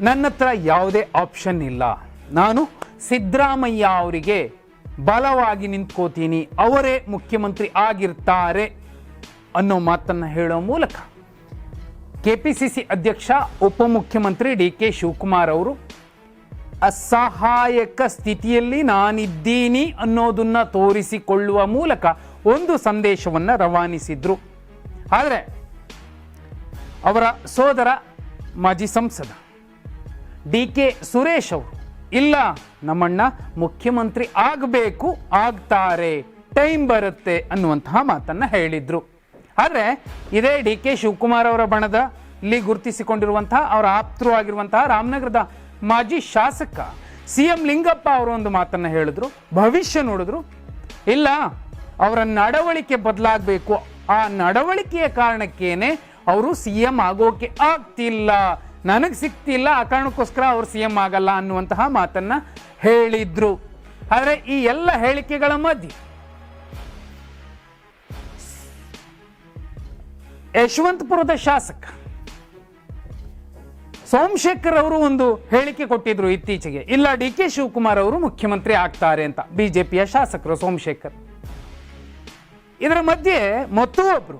ನನ್ನ ಹತ್ರ ಯಾವುದೇ ಆಪ್ಷನ್ ಇಲ್ಲ. ನಾನು ಸಿದ್ದರಾಮಯ್ಯ ಅವರಿಗೆ ಬಲವಾಗಿ ನಿಂತ್ಕೋತೀನಿ. ಅವರೇ ಮುಖ್ಯಮಂತ್ರಿ ಆಗಿರ್ತಾರೆ ಅನ್ನೋ ಮಾತನ್ನು ಹೇಳೋ ಮೂಲಕ. ಕೆಪಿಸಿಸಿ ಅಧ್ಯಕ್ಷ, ಉಪಮುಖ್ಯಮಂತ್ರಿ ಡಿ ಕೆ ಶಿವಕುಮಾರ್ ಅವರು, ಅಸಹಾಯಕ ಸ್ಥಿತಿಯಲ್ಲಿ ನಾನಿದ್ದೀನಿ ಅನ್ನೋದನ್ನು ತೋರಿಸಿಕೊಳ್ಳುವ ಮೂಲಕ ಒಂದು ಸಂದೇಶವನ್ನು ರವಾನಿಸಿದ್ರು. ಆದರೆ ಅವರ ಸೋದರ ಮಾಜಿ ಸಂಸದ ಡಿ ಕೆ ಸುರೇಶ್ ಅವರು. ಇಲ್ಲ, ನಮ್ಮಣ್ಣ ಮುಖ್ಯಮಂತ್ರಿ ಆಗಬೇಕು, ಆಗ್ತಾರೆ, ಟೈಮ್ ಬರುತ್ತೆ ಅನ್ನುವಂತಹ ಮಾತನ್ನು ಹೇಳಿದರು. ಆದರೆ, ಇದೇ ಡಿ ಕೆ ಶಿವಕುಮಾರ್ ಅವರ ಬಣದಲ್ಲಿ ಗುರುತಿಸಿಕೊಂಡಿರುವಂತಹ, ಅವರ ಆಪ್ತರು ಆಗಿರುವಂತಹ ರಾಮನಗರದ ಮಾಜಿ ಶಾಸಕ ಸಿ ಎಂ ಲಿಂಗಪ್ಪ ಅವರು ಒಂದು ಮಾತನ್ನು ಹೇಳಿದ್ರು, ಭವಿಷ್ಯ ನೋಡಿದ್ರು. ಇಲ್ಲ, ಅವರ ನಡವಳಿಕೆ ಬದಲಾಗಬೇಕು. ಆ ನಡವಳಿಕೆಯ ಕಾರಣಕ್ಕೇನೆ ಅವರು ಸಿ ಎಂ ಆಗೋಕೆ ಆಗ್ತಿಲ್ಲ. ನನಗೆ ಸಿಕ್ತಿಲ್ಲ, ಆ ಕಾರಣಕ್ಕೋಸ್ಕರ ಅವರು ಸಿ ಎಂ ಆಗಲ್ಲ ಅನ್ನುವಂತಹ ಮಾತನ್ನ ಹೇಳಿದ್ರು. ಆದರೆ ಈ ಎಲ್ಲ ಹೇಳಿಕೆಗಳ ಮಧ್ಯೆ ಯಶವಂತಪುರದ ಶಾಸಕ ಸೋಮಶೇಖರ್ ಅವರು ಒಂದು ಹೇಳಿಕೆ ಕೊಟ್ಟಿದ್ರು ಇತ್ತೀಚೆಗೆ. ಇಲ್ಲ ಡಿ ಕೆ ಶಿವಕುಮಾರ್ ಅವರು ಮುಖ್ಯಮಂತ್ರಿ ಆಗ್ತಾರೆ ಅಂತ ಬಿಜೆಪಿಯ ಶಾಸಕರು ಸೋಮಶೇಖರ್. ಇದರ ಮಧ್ಯೆ ಮತ್ತೊಬ್ಬರು,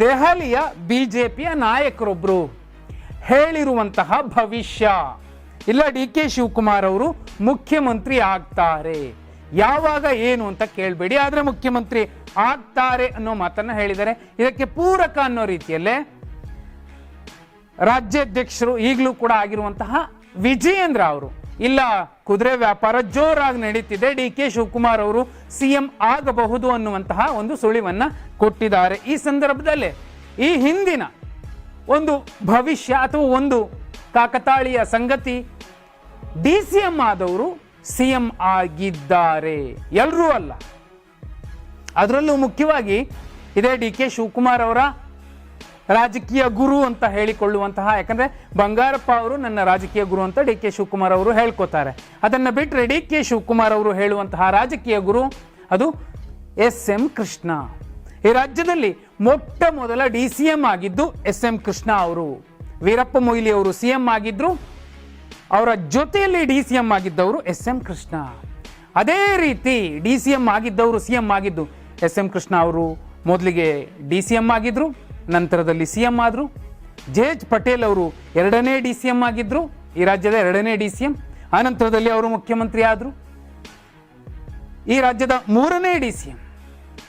ದೆಹಲಿಯ ಬಿಜೆಪಿಯ ನಾಯಕರೊಬ್ಬರು ಹೇಳಿರುವಂತಹ ಭವಿಷ್ಯ. ಇಲ್ಲ, ಡಿ ಕೆ ಶಿವಕುಮಾರ್ ಅವರು ಮುಖ್ಯಮಂತ್ರಿ ಆಗ್ತಾರೆ. ಯಾವಾಗ ಏನು ಅಂತ ಕೇಳಬೇಡಿ, ಆದರೆ ಮುಖ್ಯಮಂತ್ರಿ ಆಗ್ತಾರೆ ಅನ್ನೋ ಮಾತನ್ನ ಹೇಳಿದ್ದಾರೆ. ಇದಕ್ಕೆ ಪೂರಕ ಅನ್ನೋ ರೀತಿಯಲ್ಲೇ ರಾಜ್ಯಾಧ್ಯಕ್ಷರು ಈಗಲೂ ಕೂಡ ಆಗಿರುವಂತಹ ವಿಜಯೇಂದ್ರ ಅವರು, ಇಲ್ಲ, ಕುದುರೆ ವ್ಯಾಪಾರ ಜೋರಾಗಿ ನಡೀತಿದೆ, ಡಿ ಕೆ ಶಿವಕುಮಾರ್ ಅವರು ಸಿಎಂ ಆಗಬಹುದು ಅನ್ನುವಂತಹ ಒಂದು ಸುಳಿವನ್ನ ಕೊಟ್ಟಿದ್ದಾರೆ. ಈ ಸಂದರ್ಭದಲ್ಲಿ, ಈ ಹಿಂದಿನ ಒಂದು ಭವಿಷ್ಯ ಅಥವಾ ಒಂದು ಕಾಕತಾಳೀಯ ಸಂಗತಿ. ಡಿ ಸಿ ಎಂ ಆದವರು ಸಿ ಎಂ ಆಗಿದ್ದಾರೆ. ಎಲ್ಲರೂ ಅಲ್ಲ. ಅದರಲ್ಲೂ ಮುಖ್ಯವಾಗಿ ಇದೇ ಡಿ ಕೆ ಶಿವಕುಮಾರ್ ಅವರ ರಾಜಕೀಯ ಗುರು ಅಂತ ಹೇಳಿಕೊಳ್ಳುವಂತಹ, ಯಾಕಂದ್ರೆ ಬಂಗಾರಪ್ಪ ಅವರು ನನ್ನ ರಾಜಕೀಯ ಗುರು ಅಂತ ಡಿ ಕೆ ಶಿವಕುಮಾರ್ ಅವರು ಹೇಳ್ಕೊತಾರೆ. ಅದನ್ನು ಬಿಟ್ಟರೆ ಡಿ ಕೆ ಶಿವಕುಮಾರ್ ಅವರು ಹೇಳುವಂತಹ ರಾಜಕೀಯ ಗುರು ಅದು ಎಸ್ ಎಂ ಕೃಷ್ಣ. ಈ ರಾಜ್ಯದಲ್ಲಿ ಮೊಟ್ಟ ಮೊದಲ ಡಿ ಸಿ ಎಂ ಆಗಿದ್ದು ಎಸ್ ಎಂ ಕೃಷ್ಣ ಅವರು. ವೀರಪ್ಪ ಮೊಯ್ಲಿ ಅವರು ಸಿ ಎಂ ಆಗಿದ್ರು. ಅವರ ಜೊತೆಯಲ್ಲಿ ಡಿ ಸಿ ಎಂ ಆಗಿದ್ದವರು ಎಸ್ ಎಂ ಕೃಷ್ಣ. ಅದೇ ರೀತಿ ಡಿ ಸಿ ಎಂ ಆಗಿದ್ದವರು ಸಿ ಎಂ ಆಗಿದ್ದು ಎಸ್ ಎಂ ಕೃಷ್ಣ ಅವರು ಮೊದಲಿಗೆ ಡಿ ಸಿ ಎಂ ಆಗಿದ್ರು, ನಂತರದಲ್ಲಿ ಸಿ ಎಂ ಆದರು. ಜೆ ಎಚ್ ಪಟೇಲ್ ಅವರು ಎರಡನೇ ಡಿ ಸಿ ಎಂ ಆಗಿದ್ರು, ಈ ರಾಜ್ಯದ ಎರಡನೇ ಡಿ ಸಿ ಎಂ ಆನಂತರದಲ್ಲಿ ಅವರು ಮುಖ್ಯಮಂತ್ರಿ ಆದರು. ಈ ರಾಜ್ಯದ ಮೂರನೇ ಡಿ ಸಿ ಎಂ.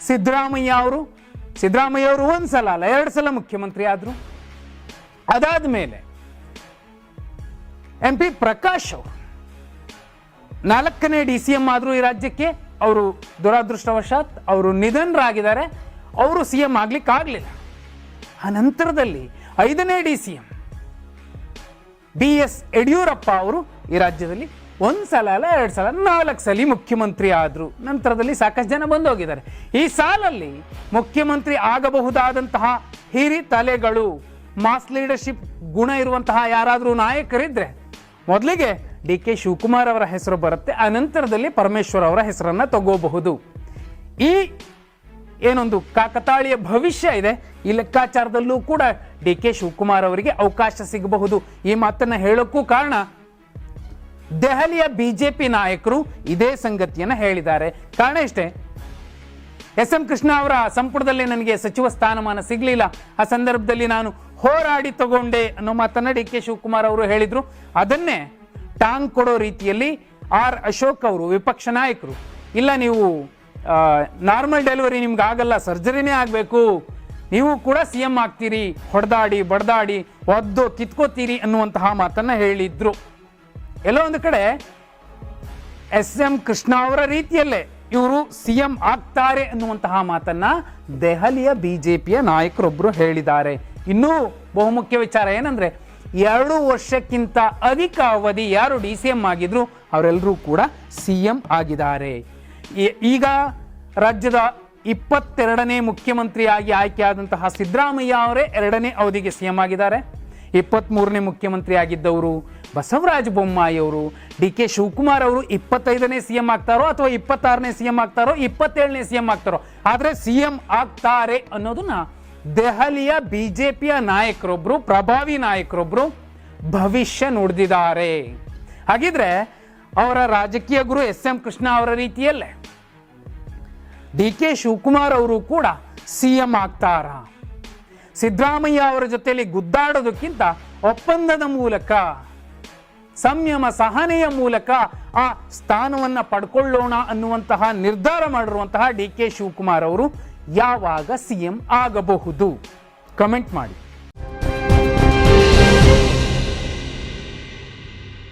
ಸಿದ್ದರಾಮಯ್ಯ ಅವರು ಸಿದ್ದರಾಮಯ್ಯ ಅವರು ಒಂದು ಸಲ ಅಲ್ಲ, ಎರಡು ಸಲ ಮುಖ್ಯಮಂತ್ರಿ ಆದರು. ಅದಾದ ಮೇಲೆ ಎಂ ಪಿ ಪ್ರಕಾಶ್ ಅವರು ನಾಲ್ಕನೇ ಡಿ ಸಿ ಎಂ ಆದರೂ ಈ ರಾಜ್ಯಕ್ಕೆ, ಅವರು ದುರಾದೃಷ್ಟವಶಾತ್ ಅವರು ನಿಧನರಾಗಿದ್ದಾರೆ. ಅವರು ಸಿ ಎಂ ಆಗ್ಲಿಕ್ಕೆ ಆಗಲಿಲ್ಲ. ಆ ನಂತರದಲ್ಲಿ ಐದನೇ D C M B S Yediyurappa ಅವರು ಈ ರಾಜ್ಯದಲ್ಲಿ ಒಂದು ಸಲ ಅಲ್ಲ, ಎರಡು ಸಲ, ನಾಲ್ಕು ಸಲ ಮುಖ್ಯಮಂತ್ರಿ ಆದರು. ನಂತರದಲ್ಲಿ ಸಾಕಷ್ಟು ಜನ ಬಂದು ಹೋಗಿದ್ದಾರೆ ಈ ಸಾಲಲ್ಲಿ ಮುಖ್ಯಮಂತ್ರಿ ಆಗಬಹುದಾದಂತಹ ಹಿರಿ ತಲೆಗಳು, ಮಾಸ್ ಲೀಡರ್ಶಿಪ್ ಗುಣ ಇರುವಂತಹ ಯಾರಾದರೂ ನಾಯಕರಿದ್ದರೆ ಮೊದಲಿಗೆ ಡಿ ಕೆ ಶಿವಕುಮಾರ್ ಅವರ ಹೆಸರು ಬರುತ್ತೆ ಅನಂತರದಲ್ಲಿ ಪರಮೇಶ್ವರ್ ಅವರ ಹೆಸರನ್ನ ತಗೋಬಹುದು. ಈ ಏನೊಂದು ಕಾಕತಾಳಿಯ ಭವಿಷ್ಯ ಇದೆ, ಈ ಲೆಕ್ಕಾಚಾರದಲ್ಲೂ ಕೂಡ ಡಿ ಕೆ ಶಿವಕುಮಾರ್ ಅವರಿಗೆ ಅವಕಾಶ ಸಿಗಬಹುದು. ಈ ಮಾತನ್ನ ಹೇಳೋಕ್ಕೂ ಕಾರಣ ದೆಹಲಿಯ ಬಿಜೆಪಿ ನಾಯಕರು ಇದೇ ಸಂಗತಿಯನ್ನು ಹೇಳಿದ್ದಾರೆ. ಕಾರಣ ಇಷ್ಟೇ ಎಸ್ ಎಂ ಕೃಷ್ಣ ಅವರ ಸಂಪುಟದಲ್ಲಿ ನನಗೆ ಸಚಿವ ಸ್ಥಾನಮಾನ ಸಿಗಲಿಲ್ಲ. ಆ ಸಂದರ್ಭದಲ್ಲಿ ನಾನು ಹೋರಾಡಿ ತಗೊಂಡೆ ಅನ್ನೋ ಮಾತನ್ನ ಡಿ ಕೆ ಶಿವಕುಮಾರ್ ಅವರು ಹೇಳಿದ್ರು. ಅದನ್ನೇ ಟಾಂಗ್ ಕೊಡೋ ರೀತಿಯಲ್ಲಿ ಆರ್ ಅಶೋಕ್ ಅವರು ವಿಪಕ್ಷ ನಾಯಕರು. ಇಲ್ಲ, ನೀವು ನಾರ್ಮಲ್ ಡೆಲಿವರಿ ನಿಮ್ಗೆ ಆಗಲ್ಲ, ಸರ್ಜರಿನೇ ಆಗಬೇಕು. ನೀವು ಕೂಡ ಸಿ ಎಂ ಆಗ್ತೀರಿ, ಹೊಡೆದಾಡಿ, ಬಡ್ದಾಡಿ, ಒದ್ದು, ಕಿತ್ಕೋತೀರಿ ಅನ್ನುವಂತಹ ಮಾತನ್ನ ಹೇಳಿದ್ರು. ಎಲ್ಲೋ ಒಂದು ಕಡೆ ಎಸ್ ಎಂ ಕೃಷ್ಣ ಅವರ ರೀತಿಯಲ್ಲೇ ಇವರು ಸಿ ಎಂ ಆಗ್ತಾರೆ ಅನ್ನುವಂತಹ ಮಾತನ್ನ ದೆಹಲಿಯ ಬಿಜೆಪಿಯ ನಾಯಕರೊಬ್ಬರು ಹೇಳಿದ್ದಾರೆ. ಇನ್ನೂ ಬಹುಮುಖ್ಯ ವಿಚಾರ ಏನಂದ್ರೆ, ಎರಡು ವರ್ಷಕ್ಕಿಂತ ಅಧಿಕ ಅವಧಿ ಯಾರು ಡಿ ಸಿ ಎಂ ಆಗಿದ್ರು ಅವರೆಲ್ಲರೂ ಕೂಡ ಸಿ ಎಂ ಆಗಿದ್ದಾರೆ. ಈಗ ರಾಜ್ಯದ ಇಪ್ಪತ್ತೆರಡನೇ ಮುಖ್ಯಮಂತ್ರಿಯಾಗಿ ಆಯ್ಕೆಯಾದಂತಹ ಸಿದ್ದರಾಮಯ್ಯ ಅವರೇ ಎರಡನೇ ಅವಧಿಗೆ ಸಿ ಎಂ ಆಗಿದ್ದಾರೆ. ಇಪ್ಪತ್ತ್ಮೂರನೇ ಮುಖ್ಯಮಂತ್ರಿ ಆಗಿದ್ದವರು ಬಸವರಾಜ ಬೊಮ್ಮಾಯಿ ಅವರು ಡಿ ಕೆ ಶಿವಕುಮಾರ್ ಅವರು ಇಪ್ಪತ್ತೈದನೇ ಸಿ ಎಂ ಆಗ್ತಾರೋ ಅಥವಾ ಇಪ್ಪತ್ತಾರನೇ ಸಿ ಎಂ ಆಗ್ತಾರೋ, ಇಪ್ಪತ್ತೇಳನೇ ಸಿ ಎಂ ಆಗ್ತಾರೋ? ಆದರೆ ಸಿ ಎಂ ಆಗ್ತಾರೆ ಅನ್ನೋದನ್ನ ದೆಹಲಿಯ ಬಿ ಜೆ ಪಿಯ ನಾಯಕರೊಬ್ಬರು ಪ್ರಭಾವಿ ನಾಯಕರೊಬ್ಬರು ಭವಿಷ್ಯ ನುಡಿದಿದ್ದಾರೆ. ಹಾಗಿದ್ರೆ ಅವರ ರಾಜಕೀಯ ಗುರು ಎಸ್ ಎಂ ಕೃಷ್ಣ ಅವರ ರೀತಿಯಲ್ಲೇ ಡಿ ಕೆ ಶಿವಕುಮಾರ್ ಅವರು ಕೂಡ ಸಿ ಎಂ ಆಗ್ತಾರ? ಸಿದ್ದರಾಮಯ್ಯ ಅವರ ಜೊತೆಯಲ್ಲಿ ಗುದ್ದಾಡೋದಕ್ಕಿಂತ ಒಪ್ಪಂದದ ಮೂಲಕ, ಸಂಯಮ ಸಹನೆಯ ಮೂಲಕ ಆ ಸ್ಥಾನವನ್ನು ಪಡ್ಕೊಳ್ಳೋಣ ಅನ್ನುವಂತಹ ನಿರ್ಧಾರ ಮಾಡಿರುವಂತಹ ಡಿ ಕೆ ಶಿವಕುಮಾರ್ ಅವರು ಯಾವಾಗ ಸಿ ಎಂ ಆಗಬಹುದು? ಕಮೆಂಟ್ ಮಾಡಿ.